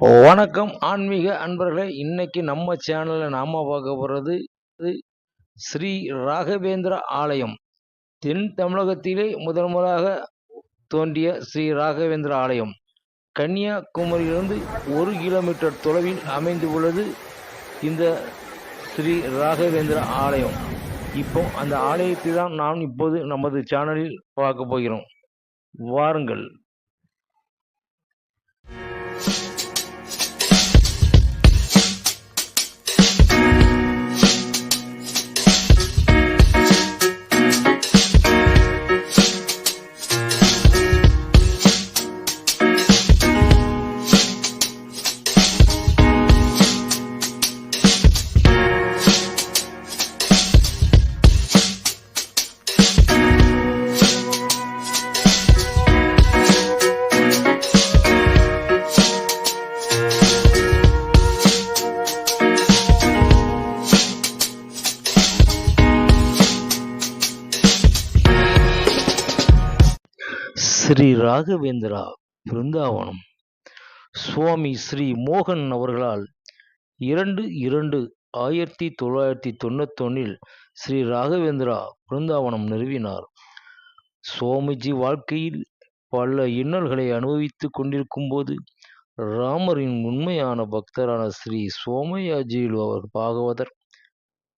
வணக்கம் ஆன்மீக அன்பர்களே. இன்னைக்கு நம்ம சேனலில் நாம பார்க்க போகிறது இது ஸ்ரீ ராகவேந்திர ஆலயம். தென் தமிழகத்திலே முதல் முதலாக தோன்றிய ஸ்ரீ ராகவேந்திர ஆலயம். கன்னியாகுமரியிலிருந்து ஒரு கிலோமீட்டர் தொலைவில் அமைந்து உள்ளது இந்த ஸ்ரீ ராகவேந்திர ஆலயம். இப்போ அந்த ஆலயத்தை தான் நாம் இப்போது நமது சேனலில் பார்க்க போகிறோம். வாருங்கள். ஸ்ரீ ராகவேந்திரா பிருந்தாவனம். சுவாமி ஸ்ரீ மோகன் அவர்களால் இரண்டு இரண்டு ஆயிரத்தி தொள்ளாயிரத்தி தொண்ணூத்தொன்னில் ஸ்ரீ ராகவேந்திரா பிருந்தாவனம் நிறுவினார். சுவாமிஜி வாழ்க்கையில் பல இன்னல்களை அனுபவித்துக் கொண்டிருக்கும் போது ராமரின் உண்மையான பக்தரான ஸ்ரீ சோமையாஜியில் அவர் பாகவதர்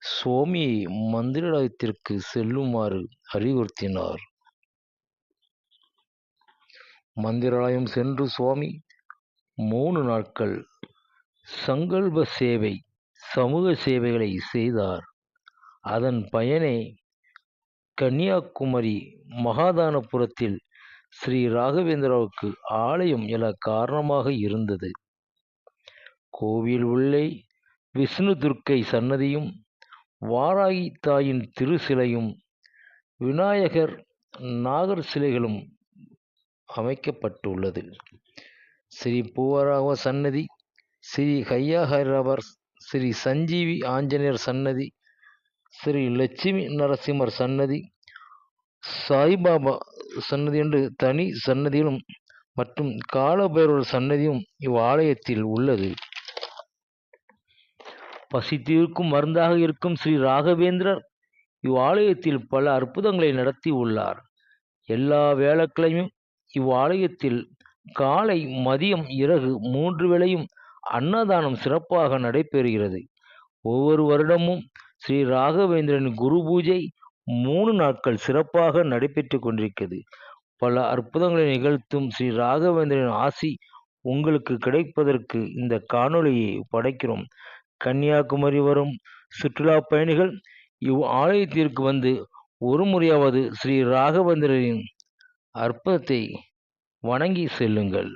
சுவாமியை மந்திராலயத்திற்கு செல்லுமாறு அறிவுறுத்தினார். மந்திராலயம் சென்று சுவாமி மூணு நாட்கள் சங்கல்ப சேவை சமூக சேவைகளை செய்தார். அதன் பயனே கன்னியாகுமரி மகாதானபுரத்தில் ஸ்ரீ ராகவேந்திராவுக்கு ஆலயம் எழ காரணமாக இருந்தது. கோவில் உள்ளே விஷ்ணு துர்க்கை சன்னதியும் வாராகி தாயின் திருசிலையும் விநாயகர் நாகர் சிலைகளும் அமைக்கப்பட்டுள்ளது. ஸ்ரீ பூவராக சன்னதி ஸ்ரீ கையாஹரவர் ஸ்ரீ சஞ்சீவி ஆஞ்சநேயர் சன்னதி ஸ்ரீ லட்சுமி நரசிம்மர் சன்னதி சாய்பாபா சன்னதி என்று தனி சன்னதியிலும் மற்றும் காலபைரவர் சன்னதியும் இவ்வாலயத்தில் உள்ளது. பசித்திருக்கும் மருந்தாக இருக்கும் ஸ்ரீ ராகவேந்திரர் இவ்வாலயத்தில் பல அற்புதங்களை நடத்தி உள்ளார். எல்லா வேளக்கிழமையும் இவ்வாலயத்தில் காலை மதியம் இரவு மூன்று வேளையும் அன்னதானம் சிறப்பாக நடைபெறுகிறது. ஒவ்வொரு வருடமும் ஸ்ரீ ராகவேந்திரன் குரு பூஜை மூணு நாட்கள் சிறப்பாக நடைபெற்று கொண்டிருக்கிறது. பல அற்புதங்களை நிகழ்த்தும் ஸ்ரீ ராகவேந்திரன் ஆசி உங்களுக்கு கிடைப்பதற்கு இந்த காணொளியை படைக்கிறோம். கன்னியாகுமரி வரும் சுற்றுலா பயணிகள் இவ் ஆலயத்திற்கு வந்து ஒரு முறையாவது ஸ்ரீ ராகவேந்திரரின் அற்பத்தை வணங்கி செல்லுங்கள்.